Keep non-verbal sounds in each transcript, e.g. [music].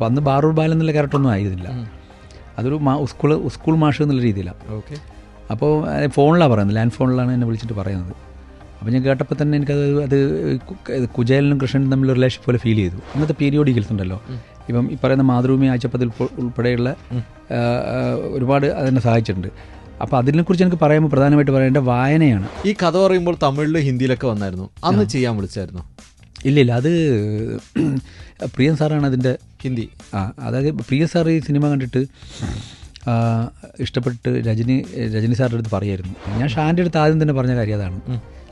അപ്പോൾ അന്ന് ബാറൂർ ബാലൻ എന്നുള്ള ക്യാരക്ടറൊന്നും ആയിരുന്നില്ല. അതൊരു മാ സ്കൂൾ സ്കൂൾ മാഷ് എന്നുള്ള രീതിയിലാണ് ഓക്കെ. അപ്പോൾ ഫോണിലാണ് പറയുന്നത്. ലാൻഡ് ഫോണിലാണ് എന്നെ വിളിച്ചിട്ട് പറയുന്നത്. അപ്പോൾ ഞാൻ കേട്ടപ്പോൾ തന്നെ എനിക്കത് അത് കുജേലിനും കൃഷ്ണനും തമ്മിൽ റിലേഷൻ പോലെ ഫീൽ ചെയ്തു. അന്നത്തെ പീരിയോഡിക്കൽസ് ഉണ്ടല്ലോ. ഇപ്പം ഈ പറയുന്ന മാതൃഭൂമി ആഴ്ചപ്പതിൽ ഉൾപ്പെ- ഉൾപ്പെടെയുള്ള ഒരുപാട് അതിനെ സഹായിച്ചിട്ടുണ്ട്. അപ്പോൾ അതിനെക്കുറിച്ച് എനിക്ക് പറയുമ്പോൾ പ്രധാനമായിട്ട് പറയേണ്ട വായനയാണ്. ഈ കഥ പറയുമ്പോൾ തമിഴിലും ഹിന്ദിയിലൊക്കെ വന്നായിരുന്നു. അന്ന് ചെയ്യാൻ വിളിച്ചായിരുന്നു? ഇല്ല ഇല്ല അത് പ്രിയൻ സാറാണ് അതിന്റെ ഹിന്ദി. ആ അതായത് പ്രിയ സാർ ഈ സിനിമ കണ്ടിട്ട് ഇഷ്ടപ്പെട്ട് രജനി രജനി സാറിന്റെ അടുത്ത് പറയായിരുന്നു. ഞാൻ ഷാന്റെ അടുത്ത് ആദ്യം തന്നെ പറഞ്ഞ കാര്യം അതാണ്.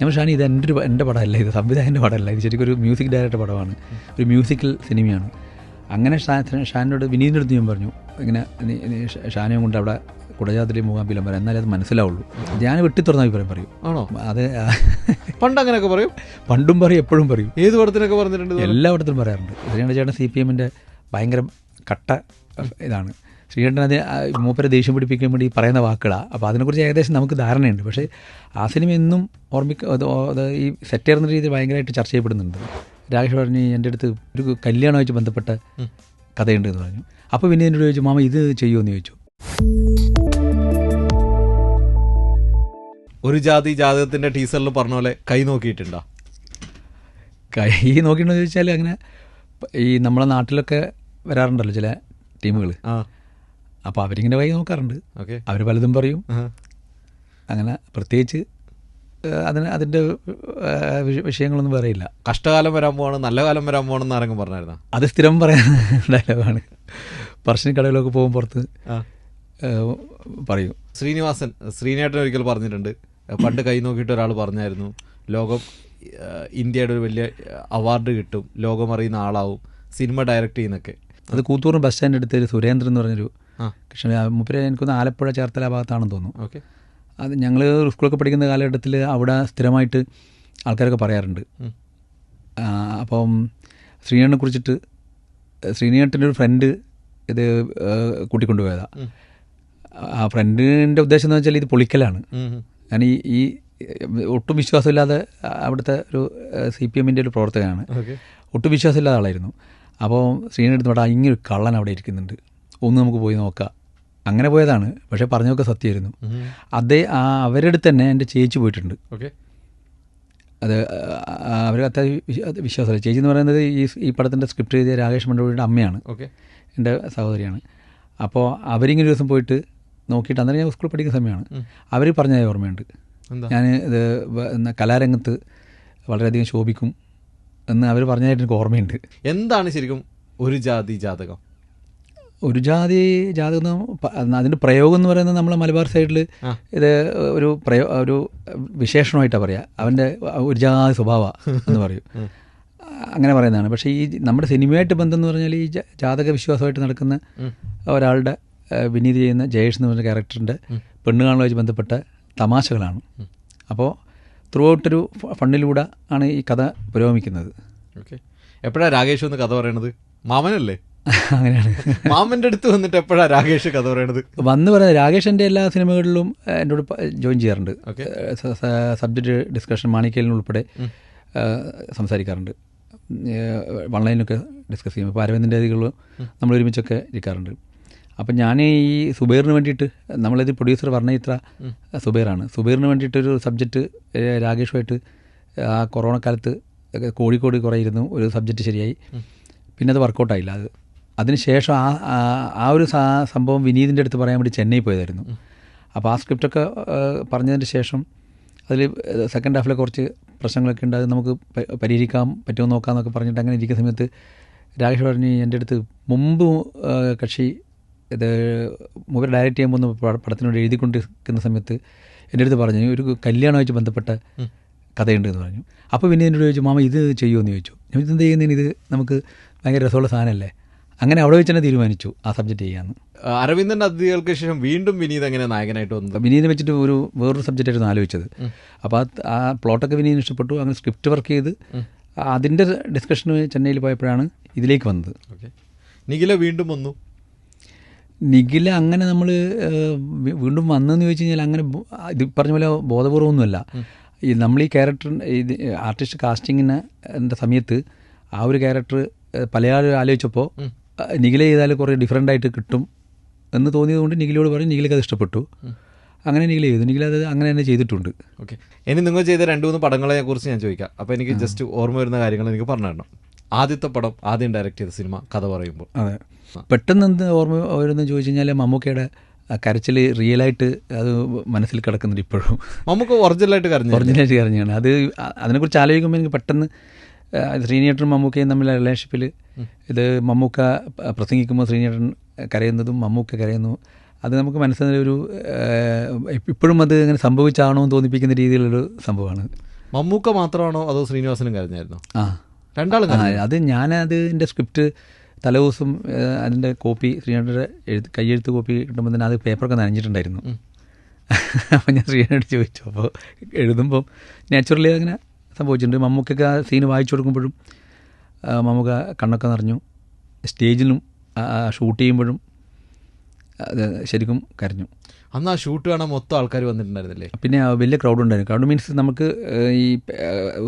ഞാൻ ഷാൻ ഇത് എന്റെ ഒരു എന്റെ പടമല്ല ഇത് സംവിധായകന്റെ പടമല്ല. ഇത് ശരിക്കും ഒരു മ്യൂസിക് ഡയറക്ടർ പടമാണ്. ഒരു മ്യൂസിക്കൽ സിനിമയാണ്. അങ്ങനെ ഷാൻ ഷാനോട് വിനീതിന്റെ അടുത്ത് ഞാൻ പറഞ്ഞു ഇങ്ങനെ ഷാനയും കൊണ്ട് അവിടെ കുടജാതിരി മൂകാമ്പിലും പറയാം. എന്നാലേ അത് മനസ്സിലാവുള്ളൂ. ഞാൻ വെട്ടിത്തുറന്ന അഭിപ്രായം പറയും. ആണോ? അത്. പണ്ട് അങ്ങനെയൊക്കെ പറയും? പണ്ടും പറയും എപ്പോഴും പറയും. ഏത് പടത്തിനൊക്കെ പറഞ്ഞിട്ടുണ്ട് എല്ലാ പടത്തിലും പറയാറുണ്ട്. ശ്രീകണ്ഠ ചേട്ടൻ സി പി എമ്മിന്റെ ഭയങ്കര കട്ട ഇതാണ്. ശ്രീകണ്ഠൻ അത് മൂപ്പരെ ദേഷ്യം പിടിപ്പിക്കാൻ വേണ്ടി പറയുന്ന വാക്കുകളാണ് അപ്പോൾ അതിനെക്കുറിച്ച് ഏകദേശം നമുക്ക് ധാരണയുണ്ട്. പക്ഷേ ആ സിനിമ എന്നും ഓർമ്മിക്ക ഈ സെറ്റ് ചെയ്യുന്ന രീതിയിൽ ഭയങ്കരമായിട്ട് ചർച്ച ചെയ്യപ്പെടുന്നുണ്ട്. രാകേഷ് പറഞ്ഞു എന്റെ അടുത്ത് ഒരു കല്യാണമായിട്ട് ബന്ധപ്പെട്ട കഥയുണ്ട് എന്ന് പറഞ്ഞു. അപ്പോൾ പിന്നെ എന്നോട് ചോദിച്ചു മാമ ഇത് ചെയ്യുമോ എന്ന് ചോദിച്ചു. ഒരു ജാതി ജാതകത്തിന്റെ ടീസറിൽ പറഞ്ഞ പോലെ കൈ നോക്കിയിട്ടുണ്ടോ? കൈ നോക്കിയിട്ടുണ്ടോ ചോദിച്ചാൽ അങ്ങനെ ഈ നമ്മളെ നാട്ടിലൊക്കെ വരാറുണ്ടല്ലോ ചില ടീമുകൾ ആ. അപ്പോൾ അവരിങ്ങനെ കൈ നോക്കാറുണ്ട്. ഓക്കെ. അവർ പലതും പറയും. അങ്ങനെ പ്രത്യേകിച്ച് അതിന് അതിന്റെ വിഷയങ്ങളൊന്നും പറയില്ല കഷ്ടകാലം വരാൻ പോവാണ് നല്ല കാലം വരാൻ പോകണമെന്ന് ആരെങ്കിലും പറഞ്ഞായിരുന്നു? അത് സ്ഥിരം പറയാൻ [laughs] ഡയലോഗാണ്. പറശ്ശിനി കടയിലൊക്കെ പോകും പുറത്ത് പറയും. ശ്രീനിവാസൻ ശ്രീനേട്ടൻ ഒരിക്കൽ പറഞ്ഞിട്ടുണ്ട്. പണ്ട് കൈ നോക്കിയിട്ട് ഒരാൾ പറഞ്ഞായിരുന്നു ലോകം ഇന്ത്യയുടെ ഒരു വലിയ അവാർഡ് കിട്ടും ലോകം അറിയുന്ന ആളാവും സിനിമ ഡയറക്റ്റ് ചെയ്യുന്നൊക്കെ. അത് കൂത്തൂർ ബസ് സ്റ്റാൻഡ് അടുത്ത് ഒരു സുരേന്ദ്രൻ എന്ന് പറഞ്ഞൊരു കൃഷ്ണ മുപ്പര എനിക്കൊന്ന് ആലപ്പുഴ ചേർത്തല ഭാഗത്താണെന്ന് തോന്നുന്നു. ഓക്കെ. അത് ഞങ്ങൾ സ്കൂളൊക്കെ പഠിക്കുന്ന കാലഘട്ടത്തിൽ അവിടെ സ്ഥിരമായിട്ട് ആൾക്കാരൊക്കെ പറയാറുണ്ട്. അപ്പം ശ്രീനേട്ടനെ കുറിച്ചിട്ട് ശ്രീനേട്ടന്റെ ഒരു ഫ്രണ്ട് ഇത് കൂട്ടിക്കൊണ്ടുപോയതാണ്. ആ ഫ്രണ്ടിന്റെ ഉദ്ദേശം എന്ന് വെച്ചാൽ ഇത് പൊളിക്കലാണ്. ഞാൻ ഈ ഈ ഒട്ടും വിശ്വാസമില്ലാതെ അവിടുത്തെ ഒരു സി പി എമ്മിന്റെ ഒരു പ്രവർത്തകനാണ്. ഒട്ടും വിശ്വാസമില്ലാത്ത ആളായിരുന്നു. അപ്പോൾ ശ്രീനടുത്ത് പറഞ്ഞാൽ ഇങ്ങനെ ഒരു കള്ളൻ അവിടെ ഇരിക്കുന്നുണ്ട്. ഒന്ന് നമുക്ക് പോയി നോക്കാം. അങ്ങനെ പോയതാണ്. പക്ഷേ പറഞ്ഞതൊക്കെ സത്യമായിരുന്നു. അതേ ആ അവരുടെ തന്നെ എന്റെ ചേച്ചി പോയിട്ടുണ്ട്. ഓക്കെ. അത് അവർ അത്യാവശ്യം വിശ്വ- അത് വിശ്വാസമില്ല. ചേച്ചി എന്ന് പറയുന്നത് ഈ ഈ പടത്തിന്റെ സ്ക്രിപ്റ്റ് എഴുതിയ രാകേഷ് മണ്ഡോയുടെ അമ്മയാണ്. ഓക്കെ. എന്റെ സഹോദരിയാണ്. അപ്പോൾ അവരിങ്ങനെ ഒരു ദിവസം പോയിട്ട് നോക്കിയിട്ട് അന്നേരം ഞാൻ സ്കൂളിൽ പഠിക്കുന്ന സമയമാണ്. അവർ പറഞ്ഞ ഓർമ്മയുണ്ട്. ഞാൻ ഇത് കലാരംഗത്ത് വളരെയധികം ശോഭിക്കും എന്ന് അവർ പറഞ്ഞതായിട്ട് എനിക്ക് ഓർമ്മയുണ്ട്. എന്താണ് ശരിക്കും ഒരു ജാതി ജാതകം? ഒരു ജാതി ജാതകം അതിന്റെ പ്രയോഗം എന്ന് പറയുന്നത് നമ്മൾ മലബാർ സൈഡിൽ ഇത് ഒരു പ്രയോ ഒരു വിശേഷണമായിട്ടാണ് പറയുക അവന്റെ ഒരു ജാതി സ്വഭാവ എന്ന് പറയും. അങ്ങനെ പറയുന്നതാണ്. പക്ഷേ ഈ നമ്മുടെ സിനിമയായിട്ട് ബന്ധം എന്ന് പറഞ്ഞാൽ ഈ ജാതക വിശ്വാസമായിട്ട് നടക്കുന്ന ഒരാളുടെ വിനീത് ചെയ്യുന്ന ജയേഷ് എന്ന് പറഞ്ഞ ക്യാരക്ടറിന്റെ പെണ്ണുകാണലുമായി ബന്ധപ്പെട്ട തമാശകളാണ്. അപ്പോൾ ത്രൂ ഒരു ഫണ്ടിലൂടെ ആണ് ഈ കഥ പുരോഗമിക്കുന്നത്. ഓക്കെ. എപ്പോഴാണ് രാകേഷ് എന്ന് കഥ പറയണത്? മാമനല്ലേ? [laughs] അങ്ങനെയാണ്. മാമന്റെ അടുത്ത് വന്നിട്ട് എപ്പോഴാണ് രാകേഷ് കഥ പറയണത്? വന്ന് പറയുന്നത് രാകേഷ് എന്റെ എല്ലാ സിനിമകളിലും എന്നോട് ജോയിൻ ചെയ്യാറുണ്ട്. സബ്ജക്റ്റ് ഡിസ്കഷൻ മാണിക്കലിന് ഉൾപ്പെടെ ഏഹ്, സംസാരിക്കാറുണ്ട്. വൺലൈനൊക്കെ ഓൺലൈനിലൊക്കെ ഡിസ്കസ് ചെയ്യും. ഇപ്പോൾ അരവിന്ദിന്റെ അതികളും നമ്മൾ ഒരുമിച്ചൊക്കെ ഇരിക്കാറുണ്ട്. അപ്പം ഞാൻ ഈ സുബൈറിന് വേണ്ടിയിട്ട് നമ്മളിത് പ്രൊഡ്യൂസർ പറഞ്ഞ ഇത്ര സുബൈറാണ്. സുബൈറിന് വേണ്ടിയിട്ടൊരു സബ്ജക്റ്റ് രാകേഷുമായിട്ട് ആ കൊറോണ കാലത്ത് കോഴിക്കോട് കുറേ ഇരുന്നു ഒരു സബ്ജക്റ്റ് ശരിയായി. പിന്നെ അത് വർക്കൗട്ടായില്ല. അത് അതിനുശേഷം ആ ആ- ആ ഒരു സംഭവം വിനീതിന്റെ അടുത്ത് പറയാൻ വേണ്ടി ചെന്നൈ പോയതായിരുന്നു. അപ്പോൾ ആ സ്ക്രിപ്റ്റൊക്കെ പറഞ്ഞതിന് ശേഷം അതിൽ സെക്കൻഡ് ഹാഫിലെ കുറച്ച് പ്രശ്നങ്ങളൊക്കെ ഉണ്ട്. അത് നമുക്ക് പരിഹരിക്കാം പരിഹരിക്കാൻ പറ്റുമോ നോക്കാമെന്നൊക്കെ പറഞ്ഞിട്ട് അങ്ങനെ ഇരിക്കുന്ന സമയത്ത് രാകേഷ് പറഞ്ഞ് എന്റെ അടുത്ത് മുമ്പ് കക്ഷി ഇത് മൂവർ ഡയറക്റ്റ് ചെയ്യാൻ പോകുന്ന പടത്തിനോട് എഴുതിക്കൊണ്ടിരിക്കുന്ന സമയത്ത് എന്റെ അടുത്ത് പറഞ്ഞു ഒരു കല്യാണമായിട്ട് ബന്ധപ്പെട്ട കഥയുണ്ട് എന്ന് പറഞ്ഞു. അപ്പോൾ പിന്നെ എന്നോട് ചോദിച്ചു മാമ ഇത് ചെയ്യുമോ എന്ന് ചോദിച്ചു. ഞാൻ ഇത് എന്ത് ചെയ്യുന്നതിന് ഇത്? നമുക്ക് ഭയങ്കര രസമുള്ള സാധനമല്ലേ? അങ്ങനെ അവിടെ വെച്ച് തന്നെ തീരുമാനിച്ചു ആ സബ്ജക്റ്റ് ചെയ്യാമെന്ന് അരവിന്ദന്റെ അതിഥികൾക്ക് ശേഷം വീണ്ടും വിനീത് എങ്ങനെ നായകനായിട്ട് വന്നു വിനീതിനെ വെച്ചിട്ട് ഒരു വേറൊരു സബ്ജക്റ്റായിരുന്നു ആലോചിച്ചത്. അപ്പോൾ ആ ആ പ്ലോട്ടൊക്കെ വിനീതിന് ഇഷ്ടപ്പെട്ടു അങ്ങനെ സ്ക്രിപ്റ്റ് വർക്ക് ചെയ്ത് അതിന്റെ ഡിസ്കഷന് ചെന്നൈയിൽ പോയപ്പോഴാണ് ഇതിലേക്ക് വന്നത്. ഓക്കെ. നിഖില വീണ്ടും വന്നു. നിഖില അങ്ങനെ നമ്മൾ വീണ്ടും വന്നെന്ന് ചോദിച്ചു കഴിഞ്ഞാൽ അങ്ങനെ ഇത് പറഞ്ഞ പോലെ ബോധപൂർവമൊന്നുമല്ല ഈ നമ്മൾ ഈ ക്യാരക്ടർ ഇത് ആർട്ടിസ്റ്റ് കാസ്റ്റിങ്ങിന് സമയത്ത് ആ ഒരു ക്യാരക്ടർ പലയാളും ആലോചിച്ചപ്പോൾ നിഖില ചെയ്താൽ കുറേ ഡിഫറെന്റ് ആയിട്ട് കിട്ടും എന്ന് തോന്നിയതുകൊണ്ട് നിഖിലയോട് പറഞ്ഞു നിഖിലക്ക് അത് ഇഷ്ടപ്പെട്ടു. അങ്ങനെ നിഖില ചെയ്തു. നിഖില അത് അങ്ങനെ തന്നെ ചെയ്തിട്ടുണ്ട്. ഓക്കെ. ഇനി നിങ്ങൾ ചെയ്ത രണ്ട് മൂന്ന് പടങ്ങളെ കുറിച്ച് ഞാൻ ചോദിക്കാം. അപ്പോൾ എനിക്ക് ജസ്റ്റ് ഓർമ്മ വരുന്ന കാര്യങ്ങൾ എനിക്ക് പറഞ്ഞു തരണം. ആദ്യത്തെ പടം ആദ്യം ഡയറക്റ്റ് ചെയ്ത സിനിമ കഥ പറയുമ്പോൾ. അതെ. പെട്ടെന്ന് എന്ത് ഓർമ്മ വരുന്ന ചോദിച്ചു കഴിഞ്ഞാൽ മമ്മൂക്കയുടെ കരച്ചിൽ റിയലായിട്ട് അത് മനസ്സിൽ കിടക്കുന്നുണ്ട് ഇപ്പോഴും. നമുക്ക് ഒറിജിനലായിട്ട് കരഞ്ഞു ഒറിജിനലായിട്ട് കരഞ്ഞാണ് അത് അതിനെക്കുറിച്ച് ആലോചിക്കുമ്പോൾ എനിക്ക് പെട്ടെന്ന് ശ്രീനേട്ടനും മമ്മൂക്കയും തമ്മിലുള്ള റിലേഷൻഷിപ്പിൽ ഇത് മമ്മൂക്ക പ്രസംഗിക്കുമ്പോൾ ശ്രീനേട്ടൻ കരയുന്നതും മമ്മൂക്ക കരയുന്നു. അത് നമുക്ക് മനസ്സിലൊരു ഇപ്പോഴും അത് ഇങ്ങനെ സംഭവിച്ചാണോ എന്ന് തോന്നിപ്പിക്കുന്ന രീതിയിലുള്ളൊരു സംഭവമാണ്. മമ്മൂക്ക മാത്രമാണോ അതോ ശ്രീനിവാസനും കരഞ്ഞായിരുന്നോ? ആ. രണ്ടാളും അത് ഞാനത് എന്റെ സ്ക്രിപ്റ്റ് തലേദിവസം ദിവസം അതിന്റെ കോപ്പി ശ്രീനേട്ടന്റെ എഴുത്ത് കയ്യെഴുത്ത് കോപ്പി കിട്ടുമ്പോൾ തന്നെ അത് പേപ്പറൊക്കെ നനഞ്ഞിട്ടുണ്ടായിരുന്നു. [laughs] അപ്പോൾ ഞാൻ ശ്രീനോട് ചോദിച്ചു അപ്പോൾ എഴുതുമ്പോൾ നാച്ചുറലി അങ്ങനെ സംഭവിച്ചിട്ടുണ്ട്. മമ്മൂക്കൊക്കെ ആ സീന് വായിച്ചു കൊടുക്കുമ്പോഴും മമ്മൂക്ക കണ്ണൊക്കെ നിറഞ്ഞു. സ്റ്റേജിലും ഷൂട്ട് ചെയ്യുമ്പോഴും ശരിക്കും കരഞ്ഞു. അന്ന് ആ ഷൂട്ട് കാണാൻ മൊത്തം ആൾക്കാർ വന്നിട്ടുണ്ടായിരുന്നില്ലേ? പിന്നെ വലിയ ക്രൗഡ് ഉണ്ടായിരുന്നു. ക്രൗഡ് മീൻസ് നമുക്ക് ഈ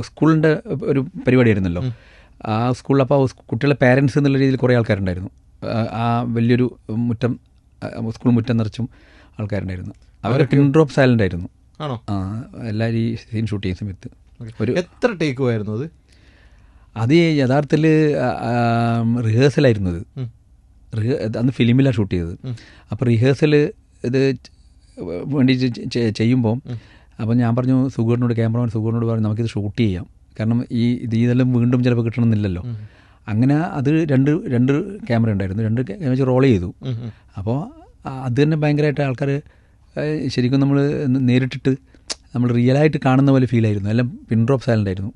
സ്കൂളിന്റെ ഒരു പരിപാടിയായിരുന്നല്ലോ. ആ സ്കൂളിൽ അപ്പോൾ കുട്ടികളെ പാരൻസ് എന്നുള്ള രീതിയിൽ കുറേ ആൾക്കാരുണ്ടായിരുന്നു. ആ, വലിയൊരു മുറ്റം സ്കൂൾ മുറ്റം നിറച്ചും ആൾക്കാരുണ്ടായിരുന്നു. അവർ പിൻ ഡ്രോപ്പ് സൈലന്റ് ആയിരുന്നു. ആണോ? ആ എല്ലാവരും ഈ സീൻ ഷൂട്ട് ചെയ്യുന്ന സമയത്ത്. ഒരു എത്ര ടേക്ക് ആയിരുന്നു അത്? അത് യഥാർത്ഥത്തിൽ റിഹേഴ്സലായിരുന്നു അത്. റിഹേ അന്ന് ഫിലിമിലാണ് ഷൂട്ട് ചെയ്തത്. അപ്പോൾ റിഹേഴ്സൽ ഇത് വേണ്ടി ചെയ്യുമ്പോൾ അപ്പോൾ ഞാൻ പറഞ്ഞു സുഗറിനോട് ക്യാമറമാൻ സുഗറിനോട് പറഞ്ഞു നമുക്കിത് ഷൂട്ട് ചെയ്യാം. കാരണം ഈ ഇത് ഇതെല്ലാം വീണ്ടും ചിലപ്പോൾ കിട്ടണമെന്നില്ലല്ലോ. അങ്ങനെ അത് രണ്ട് രണ്ട് ക്യാമറ ഉണ്ടായിരുന്നു. രണ്ട് ക്യാമറ വെച്ച് റോൾ ചെയ്തു. അപ്പോൾ അത് തന്നെ ഭയങ്കരമായിട്ട് ആൾക്കാർ ശരിക്കും നമ്മൾ നേരിട്ടിട്ട് നമ്മൾ റിയലായിട്ട് കാണുന്ന പോലെ ഫീൽ ആയിരുന്നു. എല്ലാം പിൻ ഡ്രോപ്പ് സൈലന്റ് ആയിരുന്നു.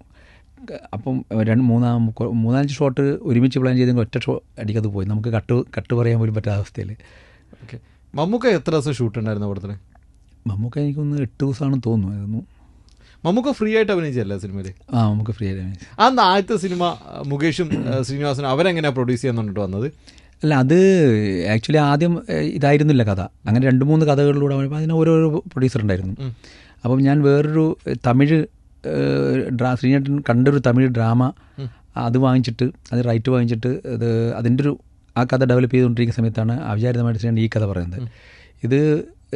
അപ്പം രണ്ട് മൂന്നാം മൂന്നാലഞ്ച് ഷോട്ട് ഒരുമിച്ച് പ്ലാൻ ചെയ്തെങ്കിൽ ഒറ്റ ഷോ അടിക്കത് പോയി. നമുക്ക് കട്ട് കട്ട് പറയാൻ പോലും പറ്റാത്ത അവസ്ഥയിൽ ഓക്കെ. മമ്മൂക്ക എത്ര ദിവസം ഷൂട്ട് ഉണ്ടായിരുന്നു പടത്തിന് മമ്മൂക്ക എനിക്കൊന്ന് എട്ട് ദിവസമാണ് തോന്നുന്നു. മമ്മൂക്ക ഫ്രീ ആയിട്ട് അഭിനയിച്ചല്ലേ സിനിമയിൽ ആ നമുക്ക് ഫ്രീ ആയിട്ട് അഭിനയിച്ചു. അന്ന് ആദ്യത്തെ സിനിമ മുകേഷും ശ്രീനിവാസനും അവരെങ്ങനെയാണ് പ്രൊഡ്യൂസ് പറഞ്ഞിട്ട് വന്നത്? അല്ല അത് ആക്ച്വലി ആദ്യം ഇതായിരുന്നില്ല കഥ. അങ്ങനെ രണ്ട് മൂന്ന് കഥകളിലൂടെ വന്നപ്പോൾ അതിന് ഓരോരോ പ്രൊഡ്യൂസർ ഉണ്ടായിരുന്നു. അപ്പം ഞാൻ വേറൊരു തമിഴ് ഡ്രാ ശ്രീനേട്ടൻ കണ്ടൊരു തമിഴ് ഡ്രാമ അത് വാങ്ങിച്ചിട്ട് അത് റൈറ്റ് വാങ്ങിച്ചിട്ട് അത് അതിന്റെ ഒരു ആ കഥ ഡെവലപ്പ് ചെയ്തുകൊണ്ടിരിക്കുന്ന സമയത്താണ് അവിചാരിതമായിട്ട് ശ്രീനേട്ടൻ ഈ കഥ പറയുന്നത്. ഇത്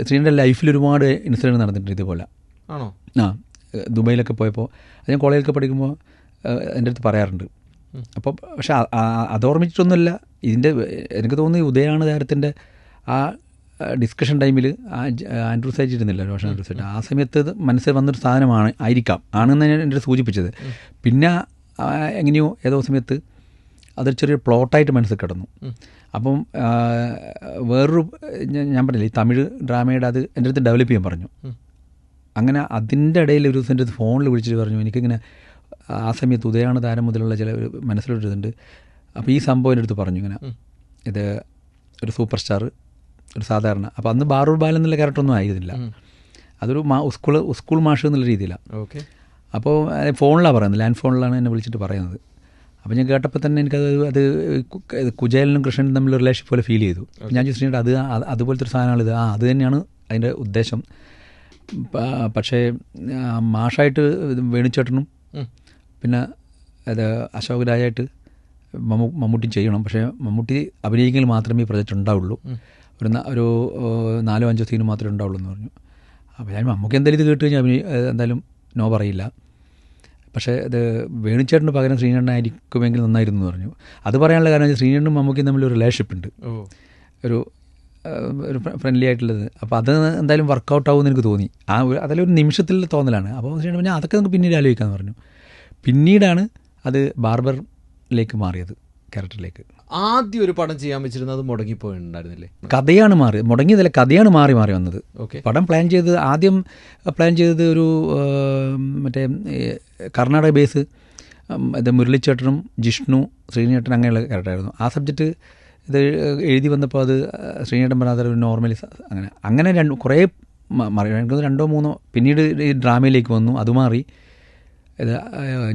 ശ്രീനേട്ടന്റെ ലൈഫിൽ ഒരുപാട് ഇൻസിഡന്റ് നടന്നിട്ടുണ്ട് ഇതുപോലെ. ആണോ? ആ ദുബൈയിലൊക്കെ പോയപ്പോൾ അത് ഞാൻ കോളേജിലൊക്കെ പഠിക്കുമ്പോൾ എന്റെ അടുത്ത് പറയാറുണ്ട്. അപ്പോൾ പക്ഷെ അതോർമ്മിച്ചിട്ടൊന്നുമല്ല ഇതിന്റെ എനിക്ക് തോന്നുന്നു ഈ ഉദയാണ് താരത്തിന്റെ ആ ഡിസ്കഷൻ ടൈമിൽ ആ ആൻഡ്രൂസ് ആൻഡ്രൂ സൈറ്റ് ഇരുന്നില്ല റോഷൻ ആൻഡ്രൂ സൈറ്റ് ആ സമയത്ത് മനസ്സിൽ വന്നൊരു സാധനമാണ് ആയിരിക്കാം. ആണെന്ന് ഞാൻ എന്റെ സൂചിപ്പിച്ചത്. പിന്നെ എങ്ങനെയോ ഏതോ സമയത്ത് അതൊരു ചെറിയൊരു പ്ലോട്ടായിട്ട് മനസ്സിൽ കിടന്നു. അപ്പം വേറൊരു ഞാൻ- പറഞ്ഞില്ല ഈ തമിഴ് ഡ്രാമയുടെ അത് എന്റെ അടുത്ത് ഡെവലപ്പ് ചെയ്യാൻ പറഞ്ഞു. അങ്ങനെ അതിന്റെ ഇടയിൽ ഒരു ദിവസം എന്റെ അടുത്ത് ഫോണിൽ വിളിച്ചിട്ട് പറഞ്ഞു എനിക്കിങ്ങനെ ആ സമയത്ത് ഉദയാണ് താരം മുതലുള്ള ചില ഒരു മനസ്സിലൊരിതുണ്ട് അപ്പോൾ ഈ സംഭവം എന്റെ അടുത്ത് പറഞ്ഞു ഇങ്ങനെ. ഇത് ഒരു സൂപ്പർ സ്റ്റാർ ഒരു സാധാരണ. അപ്പോൾ അന്ന് ബാറൂർ ബാലൻ എന്നുള്ള ക്യാരക്ടറൊന്നും ആയിരുന്നില്ല. അതൊരു മാ സ്കൂൾ സ്കൂൾ മാഷ് എന്നുള്ള രീതിയിലാണ്. ഓക്കെ. അപ്പോൾ ഫോണിലാണ് പറയുന്നത് ലാൻഡ് ഫോണിലാണ് എന്നെ വിളിച്ചിട്ട് പറയുന്നത്. അപ്പോൾ ഞാൻ കേട്ടപ്പോൾ തന്നെ എനിക്കത് അത് കുജേലിനും കൃഷ്ണനും തമ്മിൽ റിലേഷൻ പോലെ ഫീൽ ചെയ്തു. ഞാൻ ചോദിച്ചിട്ട് അത് അത് അതുപോലത്തെ ഒരു സാധനമാണ് ഇത്. ആ അത് തന്നെയാണ് അതിന്റെ ഉദ്ദേശം. പക്ഷേ മാഷായിട്ട് വേണിച്ചേട്ടനും വേണുചേട്ടനും പിന്നെ അത് അശോക് രാജായിട്ട് മമ്മൂ മമ്മൂട്ടി ചെയ്യണം. പക്ഷേ മമ്മൂട്ടി അഭിനയിക്കൽ മാത്രമേ ഈ പ്രൊജക്റ്റ് ഉണ്ടാവുള്ളൂ. ഒരു ഒരു നാലോ അഞ്ചോ സീന് മാത്രമേ ഉണ്ടാവുള്ളൂ എന്ന് പറഞ്ഞു. അപ്പോൾ ഞാൻ മമ്മൂക്ക് എന്തായാലും ഇത് കേട്ട് കഴിഞ്ഞാൽ അഭിനയി എന്തായാലും നോ പറയില്ല. പക്ഷേ ഇത് വേണുചേട്ടന് പകരം ശ്രീനണ്ണനായിരിക്കുമെങ്കിൽ നന്നായിരുന്നു എന്ന് പറഞ്ഞു. അത് പറയാനുള്ള കാരണം വെച്ചാൽ ശ്രീനണ്ണനും മമ്മൂക്കും തമ്മിൽ ഒരു റിലേഷൻഷിപ്പ് ഉണ്ട്. ഒരു ഒരു ഫ്രണ്ട്ലി ആയിട്ടുള്ളത്. അപ്പോൾ അത് എന്തായാലും വർക്കൗട്ട് എന്ന് എനിക്ക് തോന്നി. ആ ഒരു അതിലൊരു നിമിഷത്തിൽ തോന്നലാണ്. അപ്പോൾ ശ്രീനണ്ണൻ ഞാൻ അതൊക്കെ നമുക്ക് പിന്നീട് ആലോചിക്കാമെന്ന് പറഞ്ഞു. പിന്നീടാണ് അത് ബാർബറിലേക്ക് മാറിയത്. ക്യാരക്ടറിലേക്ക് ആദ്യം ഒരു പടം ചെയ്യാൻ വെച്ചിരുന്നത് മുടങ്ങിപ്പോയിട്ടുണ്ടായിരുന്നില്ലേ? കഥയാണ് മാറി മുടങ്ങിയതല്ല കഥയാണ് മാറി മാറി വന്നത്. ഓക്കെ പടം പ്ലാൻ ചെയ്ത് ആദ്യം പ്ലാൻ ചെയ്തത് ഒരു ആ, മറ്റേ കർണാടക ബേസ് ഇത് മുരളിച്ചേട്ടനും ജിഷ്ണു ശ്രീനേട്ടൻ അങ്ങനെയുള്ള ക്യാരക്ടറായിരുന്നു ആ സബ്ജക്റ്റ് ഇത് എഴുതി വന്നപ്പോൾ അത് ശ്രീനേട്ടൻ പറഞ്ഞാൽ ഒരു നോർമലി അങ്ങനെ അങ്ങനെ രണ്ട് കുറേ മറി രണ്ടോ മൂന്നോ പിന്നീട് ഈ ഡ്രാമയിലേക്ക് വന്നു അത് മാറി.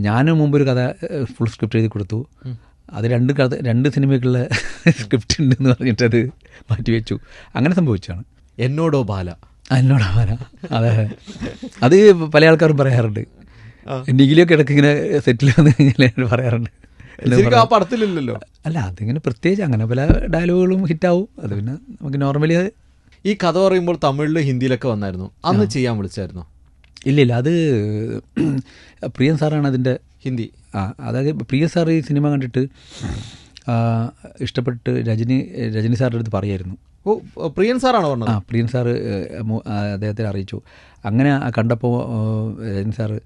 ഞാൻ മുമ്പൊരു കഥ ഫുൾ സ്ക്രിപ്റ്റ് എഴുതി കൊടുത്തു. അത് രണ്ട് കഥ രണ്ട് സിനിമയ്ക്കുള്ള സ്ക്രിപ്റ്റ് ഉണ്ടെന്ന് പറഞ്ഞിട്ട് അത് മാറ്റി വെച്ചു. അങ്ങനെ സംഭവിച്ചാണ്. എന്നോടോ ബാല. എന്നോടോ ബാല. അതെ. അത് പല ആൾക്കാരും പറയാറുണ്ട്. നിഖിലൊക്കെ ഇടയ്ക്ക് ഇങ്ങനെ സെറ്റിൽ വന്നു കഴിഞ്ഞാൽ പറയാറുണ്ട്. ആ പടത്തിലില്ലല്ലോ? അല്ല അതിങ്ങനെ പ്രത്യേകിച്ച് അങ്ങനെ പല ഡയലോഗുകളും ഹിറ്റാവും അത് പിന്നെ നമുക്ക് നോർമലി അത് ഈ കഥ പറയുമ്പോൾ തമിഴിലും ഹിന്ദിയിലൊക്കെ വന്നായിരുന്നു. അന്ന് ചെയ്യാൻ വിളിച്ചായിരുന്നു? ഇല്ല ഇല്ല അത് പ്രിയൻ സാറാണ് അതിന്റെ ഹിന്ദി. ആ അതായത് പ്രിയ സാർ ഈ സിനിമ കണ്ടിട്ട് ഇഷ്ടപ്പെട്ട് രജനി രജനി സാറിന്റെ അടുത്ത് പറയായിരുന്നു. ഓ പ്രിയൻ സാറാണോ ആ പ്രിയൻ സാറ് അദ്ദേഹത്തെ അറിയിച്ചു. അങ്ങനെ കണ്ടപ്പോൾ രജനി സാറ്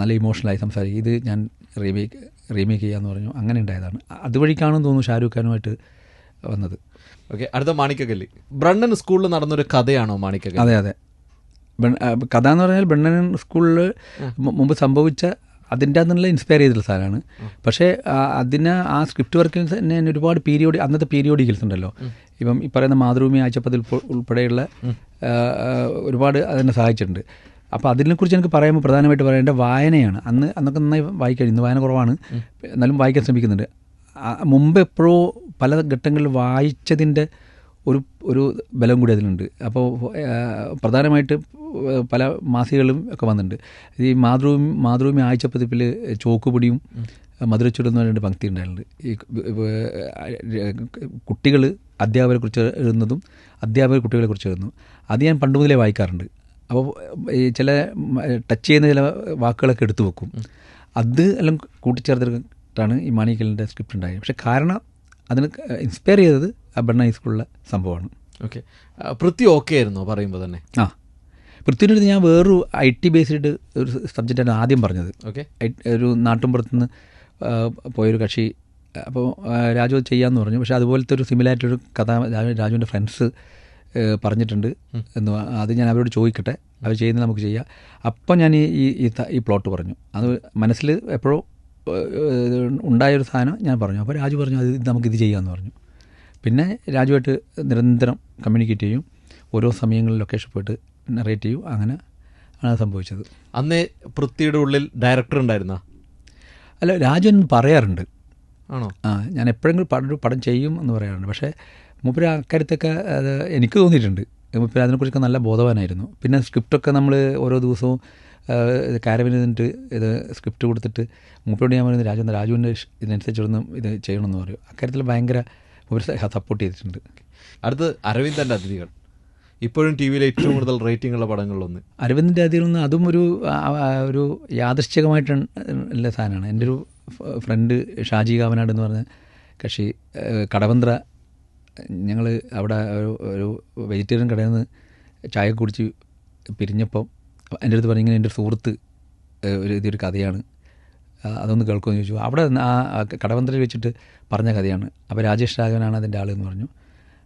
നല്ല ഇമോഷണലായി സംസാരിക്കും ഇത് ഞാൻ റീമേക്ക് റീമേക്ക് ചെയ്യാമെന്ന് പറഞ്ഞു. അങ്ങനെ ഉണ്ടായതാണ്. അതുവഴിക്കാണെന്ന് തോന്നുന്നു ഷാരൂഖ് ഖാനുമായിട്ട് വന്നത്. ഓക്കെ അടുത്ത മാണിക്കകല്ല്. ബ്രണ്ണൻ സ്കൂളിൽ നടന്നൊരു കഥയാണോ മാണിക്കകല്ല്? അതെ അതെ. കഥ എന്ന് പറഞ്ഞാൽ ബ്രണ്ണൻ സ്കൂളിൽ മുമ്പ് സംഭവിച്ച അതിന്റെ അതിനുള്ള ഇൻസ്പയർ ചെയ്തിട്ടുള്ള സാധനമാണ്. പക്ഷേ അതിന് ആ സ്ക്രിപ്റ്റ് വർക്കിൽ തന്നെ ഒരുപാട് പീരിയോഡി അന്നത്തെ പീരിയോഡിക്കൽസ് ഉണ്ടല്ലോ. ഇപ്പം ഈ പറയുന്ന മാതൃഭൂമി ആഴ്ചപ്പതിൽ ഉൾപ്പെ- ഉൾപ്പെടെയുള്ള ഒരുപാട് അതിനെ സഹായിച്ചിട്ടുണ്ട്. അപ്പോൾ അതിനെക്കുറിച്ച് എനിക്ക് പറയുമ്പോൾ പ്രധാനമായിട്ട് പറയേണ്ട വായനയാണ്. അന്ന് അന്നൊക്കെ നന്നായി വായിക്കാൻ ഇന്ന് വായന കുറവാണ്. എന്നാലും വായിക്കാൻ ശ്രമിക്കുന്നുണ്ട്. മുമ്പ് എപ്പോഴോ പല ഘട്ടങ്ങളിൽ വായിച്ചതിന്റെ ഒരു ഒരു ബലം കൂടി അതിലുണ്ട്. അപ്പോൾ പ്രധാനമായിട്ട് പല മാസികകളും ഒക്കെ വന്നിട്ടുണ്ട്. ഈ മാതൃഭൂമി മാതൃഭൂമി ആഴ്ചപ്പതിപ്പിൽ ചോക്കുപൊടിയും മധുരച്ചുടും എന്ന് പറഞ്ഞിട്ട് പങ്ക്തി ഉണ്ടായിട്ടുണ്ട്. ഈ കുട്ടികൾ അധ്യാപകരെ കുറിച്ച് എഴുതുന്നതും അധ്യാപകർ കുട്ടികളെ കുറിച്ച് എഴുതുന്നു അത് ഞാൻ പണ്ട് മുതലേ വായിക്കാറുണ്ട്. അപ്പോൾ ഈ ചില ടച്ച് ചെയ്യുന്ന ചില വാക്കുകളൊക്കെ എടുത്തു വെക്കും. അത് എല്ലാം കൂട്ടിച്ചേർത്തിട്ടാണ് ഈ മാണിക്കലിന്റെ സ്ക്രിപ്റ്റ് ഉണ്ടായത്. പക്ഷേ കാരണം അതിന് ഇൻസ്പയർ ചെയ്തത് ആ ബണ്ണ ഹൈസ്കൂളിലെ സംഭവമാണ് ഓക്കെ പൃഥ്വി ഓക്കെ ആയിരുന്നു പറയുമ്പോൾ തന്നെ? ആ. പൃഥ്വിന്റെ ഞാൻ വേറൊരു ഐ ടി ബേസ്ഡ് ഒരു സബ്ജക്റ്റാണ് ആദ്യം പറഞ്ഞത്. ഓക്കെ ഒരു നാട്ടുമ്പുറത്തുനിന്ന് നിന്ന് പോയൊരു കക്ഷി അപ്പോൾ രാജു അത് ചെയ്യാമെന്ന് പറഞ്ഞു. പക്ഷേ അതുപോലത്തെ ഒരു സിമിലായിട്ടൊരു ഒരു കഥ രാജു രാജുവിന്റെ ഫ്രണ്ട്സ് പറഞ്ഞിട്ടുണ്ട്. എന്ന് അത് ഞാൻ അവരോട് ചോദിക്കട്ടെ. അവർ ചെയ്യുന്നത് നമുക്ക് ചെയ്യാം. അപ്പം ഞാൻ ഈ ഈ- പ്ലോട്ട് പറഞ്ഞു. അത് മനസ്സിൽ എപ്പോഴും ഉണ്ടായൊരു സാധനം ഞാൻ പറഞ്ഞു. അപ്പോൾ രാജു പറഞ്ഞു അത് ഇത് നമുക്കിത് ചെയ്യാമെന്ന് പറഞ്ഞു. പിന്നെ രാജുവായിട്ട് നിരന്തരം കമ്മ്യൂണിക്കേറ്റ് ചെയ്യും. ഓരോ സമയങ്ങളിൽ ലൊക്കേഷൻ പോയിട്ട് നറേറ്റ് ചെയ്യും. അങ്ങനെ ആണ് സംഭവിച്ചത്. അന്ന് പൃഥ്വിയുടെ ഉള്ളിൽ ഡയറക്ടർ ഉണ്ടായിരുന്ന? അല്ല രാജു എന്ന് പറയാറുണ്ട്. ആണോ? ആ ഞാൻ എപ്പോഴെങ്കിലും പടം പടം ചെയ്യും എന്ന് പറയാറുണ്ട്. പക്ഷേ മൂപ്പര് അക്കാര്യത്തൊക്കെ അത് എനിക്ക് തോന്നിയിട്ടുണ്ട്. മൂപ്പര് അതിനെക്കുറിച്ചൊക്കെ നല്ല ബോധവാനായിരുന്നു. പിന്നെ സ്ക്രിപ്റ്റൊക്കെ നമ്മൾ ഓരോ ദിവസവും കാരവിന് നിന്നിട്ട് ഇത് സ്ക്രിപ്റ്റ് കൊടുത്തിട്ട് മൂപ്പരോട് ഞാൻ പറയുന്നത് രാജു രാജുവിന്റെ ഇതിനനുസരിച്ചൊന്നും ഇത് ചെയ്യണമെന്ന് പറയും. അക്കാര്യത്തിൽ ഭയങ്കര മൂപ്പര് സപ്പോർട്ട് ചെയ്തിട്ടുണ്ട്. അടുത്ത് അരവിന്ദന്റെ അതിഥികൾ. ഇപ്പോഴും ടി വിയിലെ ഏറ്റവും കൂടുതൽ റേറ്റിംഗ് ഉള്ള പടങ്ങളിലൊന്ന്. അരവിന്ദന്റെ അതിഥികൾ നിന്ന് അതും ഒരു ഒരു യാദൃശ്ചികമായിട്ടുള്ള സാധനമാണ്. എന്റെ ഒരു ഫ്രണ്ട് ഷാജി കാവനാട് എന്ന് പറഞ്ഞ കക്ഷി കടവന്ത്ര ഞങ്ങൾ അവിടെ ഒരു ഒരു വെജിറ്റേറിയൻ കടയിൽ നിന്ന് ചായ കുടിച്ച് പിരിഞ്ഞപ്പം എന്റെ അടുത്ത് പറഞ്ഞു ഇങ്ങനെ എന്റെ ഒരു സുഹൃത്ത് ഒരു ഇതൊരു കഥയാണ്. അതൊന്ന് കേൾക്കുമെന്ന് ചോദിച്ചു. അവിടെ ആ കടവന്ത്രയിൽ വെച്ചിട്ട് പറഞ്ഞ കഥയാണ്. അപ്പോൾ രാജേഷ് രാഘവനാണ് അതിന്റെ ആൾ എന്ന് പറഞ്ഞു.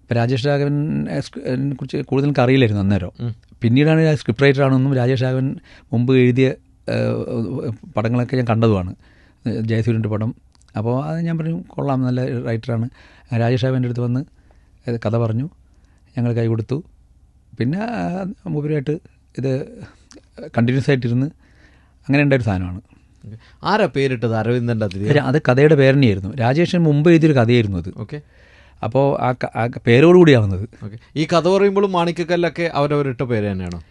അപ്പോൾ രാജേഷ് രാഘവനെ കുറിച്ച് കൂടുതൽ എനിക്ക് അറിയില്ലായിരുന്നു അന്നേരം. പിന്നീടാണ് സ്ക്രിപ്റ്റ് റൈറ്റർ ആണെന്നും രാജേഷ് രാഘവൻ മുമ്പ് എഴുതിയ പടങ്ങളൊക്കെ ഞാൻ കണ്ടതുമാണ്. ജയസൂര്യന്റെ പടം. അപ്പോൾ അത് ഞാൻ പറഞ്ഞു കൊള്ളാം നല്ല റൈറ്ററാണ് രാജേഷ് രാഘവന്റെ അടുത്ത് വന്ന് കഥ പറഞ്ഞു. ഞങ്ങൾ കൈ കൊടുത്തു. പിന്നെ ആ, ഇത് കണ്ടിന്യൂസ് ആയിട്ടിരുന്ന് അങ്ങനെ ഉണ്ടായൊരു സാധനമാണ്. ആരാ പേരിട്ടത് അരവിന്ദന്റെ അതിഥി? അത് കഥയുടെ പേരനെയായിരുന്നു രാജേഷൻ മുമ്പ് എഴുതിയൊരു കഥയായിരുന്നു അത്. ഓക്കെ. അപ്പോൾ ആ പേരോട് ആ പേരോടുകൂടിയാവുന്നത് ഓക്കെ. ഈ കഥ പറയുമ്പോഴും മാണിക്കക്കല്ലൊക്കെ അവരവരിട്ട പേര് തന്നെയാണോ?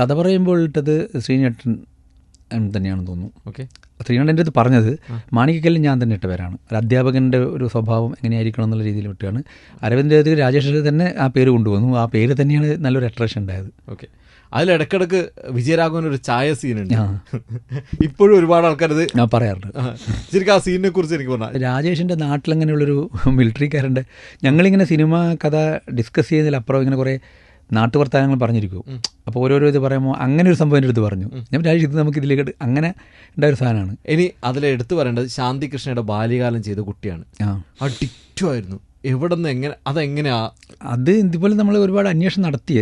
കഥ പറയുമ്പോൾ ഇട്ടത് ശ്രീനേട്ടൻ എന്ന് തന്നെയാണെന്ന് തോന്നുന്നു. ഓക്കെ. ശ്രീനേട്ടന്റെ അടുത്ത് പറഞ്ഞത് മാണിക്കക്കല്ലിൽ ഞാൻ തന്നെ ഇട്ട പേരാണ്. ഒരു അധ്യാപകന്റെ ഒരു സ്വഭാവം എങ്ങനെയായിരിക്കണം എന്നുള്ള രീതിയിൽ വിട്ടാണ് അരവിന്ദ് രാജേഷ് തന്നെ ആ പേര് കൊണ്ടുവന്നു. ആ പേര് തന്നെയാണ് നല്ലൊരു അട്രാക്ഷൻ ഉണ്ടായത്. ഓക്കെ. അതിലിടക്കിടക്ക് വിജയരാഘവൻ ഒരു ചായ സീനുണ്ട്. ഇപ്പോഴും ഒരുപാട് ആൾക്കാരത് ഞാൻ പറയാറുണ്ട്. ശരിക്കും ആ സീനിനെ കുറിച്ച് എനിക്ക് പറഞ്ഞാൽ രാജേഷിന്റെ നാട്ടിലങ്ങനെയുള്ളൊരു മിലിറ്ററിക്കാരുണ്ട് ഞങ്ങളിങ്ങനെ സിനിമ കഥ ഡിസ്കസ് ചെയ്യുന്നതിലപ്പുറം ഇങ്ങനെ കുറേ നാട്ടുവർത്താനങ്ങൾ പറഞ്ഞിരിക്കും. അപ്പോൾ ഓരോരോ ഇത് പറയുമ്പോൾ അങ്ങനെ ഒരു സംഭവം എന്റെ അടുത്ത് പറഞ്ഞു. ഞാൻ രാജേഷ് ഇത് നമുക്ക് ഇതിലേക്ക് അങ്ങനെ ഉണ്ടായ ഒരു സാധനമാണ്. ഇനി അതിലെടുത്ത് എടുത്തു പറയേണ്ടത് ശാന്തി കൃഷ്ണയുടെ ബാല്യകാലം ചെയ്ത കുട്ടിയാണ്. ടിറ്റു ആയിരുന്നു. എവിടെ നിന്ന് എങ്ങനെ അതെങ്ങനെയാ? അത് ഇതുപോലെ നമ്മൾ ഒരുപാട് അന്വേഷണം നടത്തി.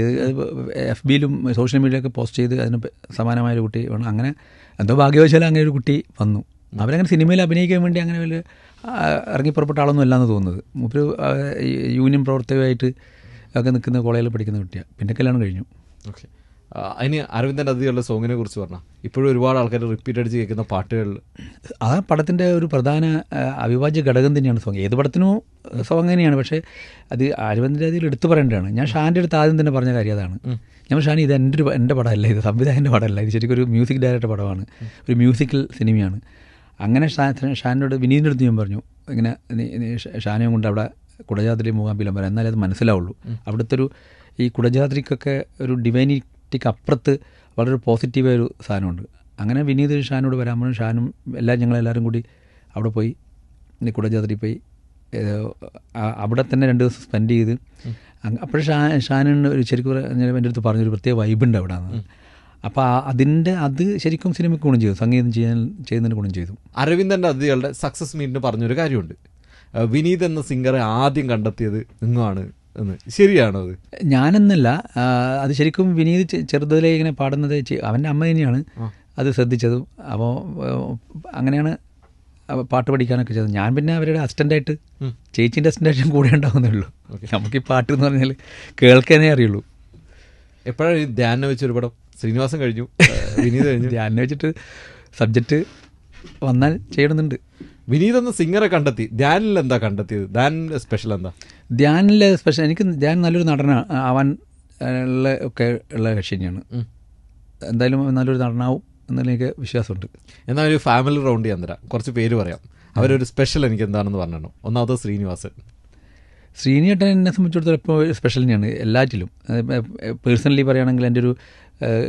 എഫ് ബിയിലും സോഷ്യൽ മീഡിയയിലൊക്കെ പോസ്റ്റ് ചെയ്ത് അതിന് സമാനമായൊരു സമാനമായ ഒരു കുട്ടി വേണം. അങ്ങനെ എന്തോ ഭാഗ്യവശാലും അങ്ങനെ ഒരു കുട്ടി വന്നു. അവരങ്ങനെ സിനിമയിൽ അഭിനയിക്കാൻ വേണ്ടി അങ്ങനെ വലിയ ഇറങ്ങി ഇറങ്ങിപ്പുറപ്പെട്ട ആളൊന്നും അല്ലാന്ന് തോന്നുന്നത്. മൂപ്പര് യൂണിയൻ പ്രവർത്തകമായിട്ട് ഒക്കെ നിൽക്കുന്ന കോളേജിൽ പഠിക്കുന്ന കുട്ടിയാണ് പിന്നെ കല്യാണം കഴിഞ്ഞു. ഓക്കെ. അതിന് അരവിന്ദന്റെ അതിയുള്ള സോങ്ങിനെ കുറിച്ച് പറഞ്ഞാൽ ഇപ്പോഴും ഒരുപാട് ആൾക്കാർ റിപ്പീറ്റ് അടിച്ച് കേൾക്കുന്ന പാട്ടുകളിൽ ആ പടത്തിന്റെ ഒരു പ്രധാന അവിഭാജ്യ ഘടകം തന്നെയാണ് സോങ്. ഏത് പടത്തിനും സോങ് തന്നെയാണ്. പക്ഷേ അത് അരവിന്ദന്റെ അതിൽ എടുത്തു പറയേണ്ടതാണ്. ഞാൻ ഷാന്റെ അടുത്ത് ആദ്യം തന്നെ പറഞ്ഞ കാര്യം അതാണ്. ഞാൻ ഷാൻ ഇത് എന്റെ ഒരു എന്റെ പടമല്ല ഇത് സംവിധായകന്റെ പടമല്ല. ഇത് ശരിക്കും ഒരു മ്യൂസിക് ഡയറക്ടർ പടമാണ്. ഒരു മ്യൂസിക്കൽ സിനിമയാണ്. അങ്ങനെ ഷാ ഷാനോട് വിനീതിന്റെ അടുത്ത് ഞാൻ പറഞ്ഞു ഇങ്ങനെ ഷാനയും കൊണ്ട് അവിടെ കുടജാദ്രി മൂകാംബിലം വരാം. എന്നാലേ അത് മനസ്സിലാവുള്ളൂ. അവിടുത്തെ ഒരു ഈ കുടജാദ്രിക്കൊക്കെ ഒരു ഡിവൈനിറ്റിക്ക് അപ്പുറത്ത് വളരെ പോസിറ്റീവായ ഒരു സാധനമുണ്ട്. അങ്ങനെ വിനീത് ഷാനോട് വരാൻ പറഞ്ഞു. ഷാനും എല്ലാം ഞങ്ങളെല്ലാവരും കൂടി അവിടെ പോയി നിക്കുട കുടജാദ്രി പോയി അവിടെ തന്നെ രണ്ട് ദിവസം സ്പെൻഡ് ചെയ്ത്. അപ്പോഴും ഷാ ഷാനിന് ഒരു ശരിക്കും പറഞ്ഞാൽ എന്റെ അടുത്ത് പറഞ്ഞൊരു പ്രത്യേക വൈബുണ്ട് അവിടെ നിന്ന് അപ്പോൾ അതിന്റെ അത് ശരിക്കും സിനിമയ്ക്ക് ഗുണം ചെയ്തു. സംഗീതം ചെയ്യാൻ ചെയ്യുന്നതിന് ഗുണം ചെയ്തു. അരവിന്ദന്റെ അതിഥികളുടെ സക്സസ് മീറ്റിന് പറഞ്ഞൊരു കാര്യമുണ്ട്. വിനീത് എന്ന സിംഗറെ ആദ്യം കണ്ടെത്തിയത് നിങ്ങാണ് എന്ന്. ശരിയാണോ അത്? ഞാനെന്നല്ല അത് ശരിക്കും വിനീത് ചെറുതിലെ ഇങ്ങനെ പാടുന്നത് അവന്റെ അമ്മ തന്നെയാണ് അത് ശ്രദ്ധിച്ചതും. അപ്പോൾ അങ്ങനെയാണ് പാട്ട് പഠിക്കാനൊക്കെ ചെയ്തത്. ഞാൻ പിന്നെ അവരുടെ അസിസ്റ്റന്റായിട്ട് ചേച്ചീന്റെ അസിസ്റ്റന്റായിട്ടും കൂടെ ഉണ്ടാവുന്നേ ഉള്ളൂ നമുക്ക് ഈ പാട്ട് എന്ന് പറഞ്ഞാൽ കേൾക്കാനേ അറിയുള്ളൂ. എപ്പോഴാണ് ഈ ധ്യാനം വെച്ചൊരു പടം? ശ്രീനിവാസൻ കഴിഞ്ഞു. വിനീത് കഴിഞ്ഞു. [laughs] ധ്യാനം വെച്ചിട്ട് സബ്ജക്റ്റ് വന്നാൽ ചെയ്യണമെന്നുണ്ട്. വിനീത് എന്ന സിംഗറെ കണ്ടെത്തി. ധ്യാനിൽ എന്താ കണ്ടെത്തിയത്? ധ്യാൻ സ്പെഷ്യൽ എന്താ ധ്യാനിലെ സ്പെഷ്യൽ എനിക്ക് ധ്യാൻ നല്ലൊരു നടന ആവാൻ ഉള്ള ഒക്കെ ഉള്ള കക്ഷി തന്നെയാണ്. എന്തായാലും നല്ലൊരു നടനാവും എന്നുള്ള എനിക്ക് വിശ്വാസമുണ്ട്. എന്നാൽ ഒരു ഫാമിലി റൗണ്ട് ചെയ്യാൻ തരാം. കുറച്ച് പേര് പറയാം. അവരൊരു സ്പെഷ്യൽ എനിക്ക് എന്താണെന്ന് പറഞ്ഞു ഒന്നാമത് ശ്രീനിവാസൻ ശ്രീനിയേട്ടൻ എന്നെ സംബന്ധിച്ചിടത്തോളം ഇപ്പോൾ സ്പെഷ്യൽ തന്നെയാണ് എല്ലാറ്റിലും. പേഴ്സണലി പറയുകയാണെങ്കിൽ എന്റെ ഒരു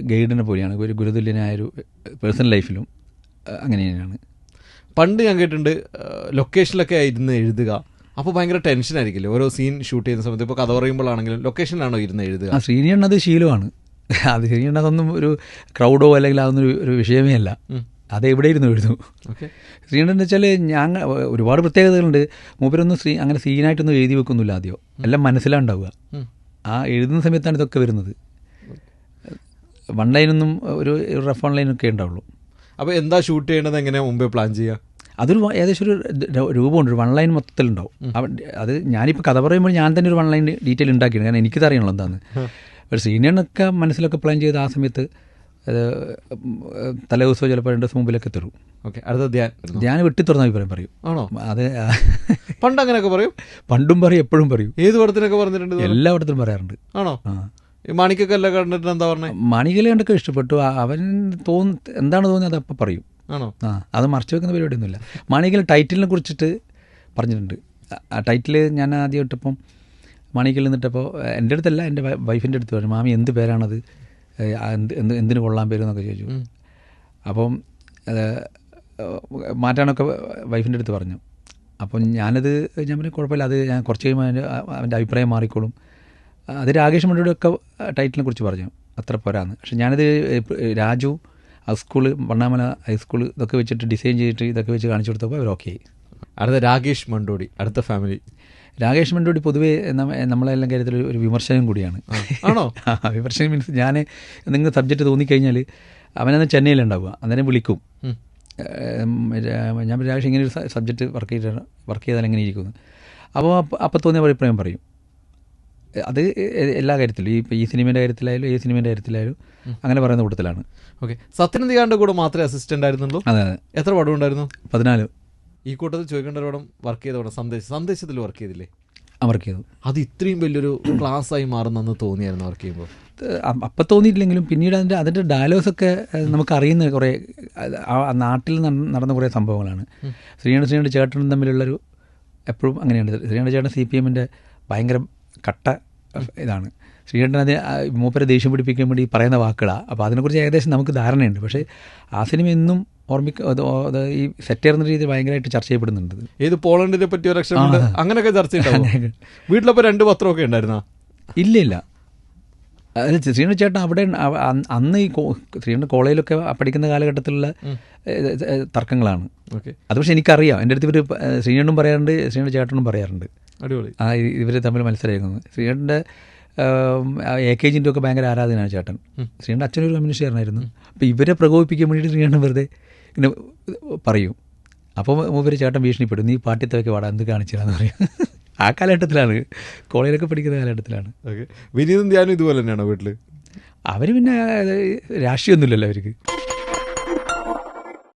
ഗൈഡിനെ പോലെയാണ്. ഒരു ഗുരുതുല്യനായൊരു പേഴ്സണൽ ലൈഫിലും അങ്ങനെ തന്നെയാണ്. പണ്ട് ഞാൻ കേട്ടിട്ടുണ്ട് ലൊക്കേഷനിലൊക്കെ ഇരുന്ന് എഴുതുക. അപ്പോൾ ഭയങ്കര ടെൻഷൻ ആയിരിക്കില്ലേ? ഓരോ സീൻ ഷൂട്ട് ചെയ്യുന്ന സമയത്ത് ഇപ്പോൾ കഥ പറയുമ്പോഴാണെങ്കിലും ലൊക്കേഷനിലാണോ ഇരുന്ന് എഴുതുക? ആ ശ്രീനിയണ്ണത് ശീലമാണ്. അത് ശ്രീനിയേട്ടൻ അതൊന്നും ഒരു ക്രൗഡോ അല്ലെങ്കിൽ അതൊന്നും ഒരു- വിഷയമേ അല്ല. അത് എവിടെ ഇരുന്ന് എഴുതും എന്ന് വെച്ചാൽ ഞാൻ ഒരുപാട് പ്രത്യേകതകളുണ്ട്. മൂപ്പരൊന്നും ശ്രീ അങ്ങനെ സീനായിട്ടൊന്നും എഴുതി വെക്കുന്നില്ല ആദ്യം. എല്ലാം മനസ്സിലാണ്ടാവുക. ആ എഴുതുന്ന സമയത്താണ് ഇതൊക്കെ വരുന്നത്. വൺ ലൈനൊന്നും ഒരു റഫ് വൺ ലൈനൊക്കെ ഉണ്ടാവുള്ളൂ. അപ്പോൾ എന്താ ഷൂട്ട് ചെയ്യേണ്ടത് എങ്ങനെയാണ് മുമ്പേ പ്ലാൻ ചെയ്യുക അതൊരു ഏകദേശം ഒരു രൂപമുണ്ട് ഒരു വൺ ലൈൻ മൊത്തത്തിലുണ്ടാവും. അത് ഞാനിപ്പോൾ കഥ പറയുമ്പോൾ ഞാൻ തന്നെ ഒരു വൺ ലൈൻ ഡീറ്റെയിൽ ഉണ്ടാക്കിയാണ് കാരണം എനിക്കത് അറിയണല്ലോ എന്താണ് ഒരു സീനിയറിനൊക്കെ മനസ്സിലൊക്കെ പ്ലാൻ ചെയ്ത് ആ സമയത്ത് അത് തലേ ദിവസമോ ചിലപ്പോൾ രണ്ട് ദിവസം മുമ്പിലൊക്കെ തരും. ഓക്കെ അടുത്ത ധ്യാൻ ധ്യാനം വെട്ടി തുറന്ന അഭിപ്രായം പറയും. ആണോ? അത് പണ്ട് അങ്ങനെയൊക്കെ പറയും? പണ്ടും പറയും എപ്പോഴും പറയും. ഏത് പടത്തിനൊക്കെ പറഞ്ഞിട്ടുണ്ട് എല്ലാ പടത്തിലും പറയാറുണ്ട്. ആണോ? മാണിക്കൊക്കെ എല്ലാം കണ്ടിട്ട് എന്താ പറഞ്ഞത് മണികളെ കണ്ടൊക്കെ ഇഷ്ടപ്പെട്ടു. അവൻ തോന്നി എന്താണ് തോന്നിയത് അപ്പം പറയും. ആണോ? ആ അത് മറച്ചു വെക്കുന്ന പരിപാടിയൊന്നുമില്ല. മാണിക്കൽ ടൈറ്റിലിനെ കുറിച്ചിട്ട് പറഞ്ഞിട്ടുണ്ട്. ആ- ടൈറ്റിൽ ഞാൻ ആദ്യം ഇട്ടപ്പം മാണിക്കൽ നിന്നിട്ടപ്പോൾ എന്റെ അടുത്തല്ല എന്റെ വൈഫിന്റെ അടുത്ത് പറഞ്ഞു മാമി എന്ത് പേരാണത്? എന്ത് എന്ത് എന്തിന് കൊള്ളാൻ പേര്? എന്നൊക്കെ ചോദിച്ചു. അപ്പം മാറ്റാനൊക്കെ വൈഫിന്റെ അടുത്ത് പറഞ്ഞു. അപ്പം ഞാനത് ഞാൻ പറഞ്ഞു കുഴപ്പമില്ല അത് ഞാൻ കുറച്ച് കഴിയുമ്പോൾ അതിന്റെ അവന്റെ അഭിപ്രായം മാറിക്കോളും. അത് രാകേഷ് മണ്ഡയുടെ ഒക്കെ ടൈറ്റിലിനെ കുറിച്ച് പറഞ്ഞു. അത്ര പോരാന്ന്. പക്ഷെ ഞാനത് രാജു ഹൈസ്കൂൾ വണ്ണാമല ഹൈസ്കൂൾ ഇതൊക്കെ വെച്ചിട്ട് ഡിസൈൻ ചെയ്തിട്ട് ഇതൊക്കെ വെച്ച് കാണിച്ചു കൊടുത്തപ്പോൾ അവർ ഓക്കെ ആയി. അടുത്ത രാകേഷ് മണ്ടോടി അടുത്ത ഫാമിലി. രാകേഷ് മണ്ടോടി പൊതുവേ നമ്മ- നമ്മളെല്ലാം കാര്യത്തിൽ ഒരു- വിമർശനം കൂടിയാണ്. ആണോ? [laughs] ആ, വിമർശനം മീൻസ് ഞാൻ നിങ്ങൾ സബ്ജക്റ്റ് തോന്നിക്കഴിഞ്ഞാൽ അവനന്ന് ചെന്നൈയിലുണ്ടാവുക അന്നേരം വിളിക്കും. ഞാൻ രാകേഷ് ഇങ്ങനെ ഒരു സബ്ജക്റ്റ് വർക്ക് ചെയ്ത വർക്ക് ചെയ്താൽ എങ്ങനെ ഇരിക്കുന്നു അപ്പോൾ അപ്പം തോന്നിയ അഭിപ്രായം പറയും. അത് എല്ലാ കാര്യത്തിലും. ഈ ഈ സിനിമേന്റെ കാര്യത്തിലായാലും ഈ സിനിമേന്റെ കാര്യത്തിലായാലും അങ്ങനെ പറയുന്ന കൂട്ടത്തിലാണ്. ഓക്കെ. സത്യനന്ദികാന്റെ കൂടെ മാത്രമേ അസിസ്റ്റന്റ് ആയിരുന്നുള്ളൂ? അതെ അതെ. എത്ര പടം ഉണ്ടായിരുന്നു? പതിനാല്. ഈ കൂട്ടത്തിൽ ചോദിക്കേണ്ട ഒരു പടം വർക്ക് ചെയ്ത പടം സന്ദേശം. സന്ദേശത്തിൽ വർക്ക് ചെയ്തില്ലേ? വർക്ക് ചെയ്തു. അത് ഇത്രയും വലിയൊരു ക്ലാസ് ആയി മാറുന്നെന്ന് തോന്നിയായിരുന്നു വർക്ക് ചെയ്യുമ്പോൾ. അപ്പം തോന്നിയിട്ടില്ലെങ്കിലും പിന്നീട് അതിന്റെ അതിന്റെ ഡയലോഗ്സൊക്കെ നമുക്ക് അറിയുന്ന കുറേ നാട്ടിൽ നടന്ന നടന്ന കുറേ സംഭവങ്ങളാണ്. ശ്രീകണ്ഠ ശ്രീകണ്ഠ ചേട്ടനും തമ്മിലുള്ളൊരു എപ്പോഴും അങ്ങനെയാണ്. ശ്രീകണ്ഠ ചേട്ടൻ സി പി എമ്മിന്റെ ഭയങ്കര കട്ട ഇതാണ്. ശ്രീകണ്ഠൻ അത് മൂപ്പരെ ദേഷ്യം പിടിപ്പിക്കാൻ വേണ്ടി പറയുന്ന വാക്കുകളാണ് അപ്പോൾ അതിനെക്കുറിച്ച് ഏകദേശം നമുക്ക് ധാരണയുണ്ട്. പക്ഷേ ആ സിനിമ എന്നും ഓർമ്മിക്ക ഈ സെറ്റ് ചെയ്യുന്ന രീതിയിൽ ഭയങ്കരമായിട്ട് ചർച്ച ചെയ്യപ്പെടുന്നുണ്ട്. ഏത് പോളണ്ടിനെ പറ്റി ഒരു അങ്ങനെയൊക്കെ ചർച്ച [laughs] വീട്ടിലപ്പോൾ രണ്ട് പത്രമൊക്കെ ഉണ്ടായിരുന്ന? ഇല്ല ഇല്ല. അതിൽ ശ്രീകണ്ഠ ചേട്ടൻ അവിടെ അന്ന് ഈ ശ്രീകണ്ഠ കോളേജിലൊക്കെ പഠിക്കുന്ന കാലഘട്ടത്തിലുള്ള തർക്കങ്ങളാണ്. ഓക്കെ. അത് പക്ഷേ എനിക്കറിയാം. എന്റെ അടുത്ത് ഇവർ ശ്രീകണ്ഠനും പറയാറുണ്ട് ശ്രീകണ്ഠ ചേട്ടനും പറയാറുണ്ട്. അടിപൊളി. ആ ഇവർ തമ്മിൽ മത്സരമായിരുന്നു ശ്രീകണ്ഠന്റെ എ കെ ജിന്റെ ഒക്കെ ഭയങ്കര ആരാധനയാണ് ചേട്ടൻ. ശ്രീകണ്ഠൻ അച്ഛനൊരു കമ്മ്യൂണിസ്റ്റുകാരനായിരുന്നു അപ്പോൾ ഇവരെ പ്രകോപിപ്പിക്കാൻ വേണ്ടിയിട്ട് ശ്രീകണ്ഠൻ വെറുതെ ഇങ്ങനെ പറയും. അപ്പോൾ മൂപ്പര് ചേട്ടൻ ഭീഷണിപ്പെടും. നീ പാട്ടിത്തൊക്കെ വാടാ എന്ത് കാണിച്ചാന്ന് പറയും. ആ കാലഘട്ടത്തിലാണ്. കോളേജിലൊക്കെ പഠിക്കുന്ന കാലഘട്ടത്തിലാണ്. ഓക്കെ. വിനീതും ധ്യാനം ഇതുപോലെ തന്നെയാണോ വീട്ടിൽ അവർ പിന്നെ രാഷ്ട്രീയമൊന്നുമില്ലല്ലോ അവർക്ക്.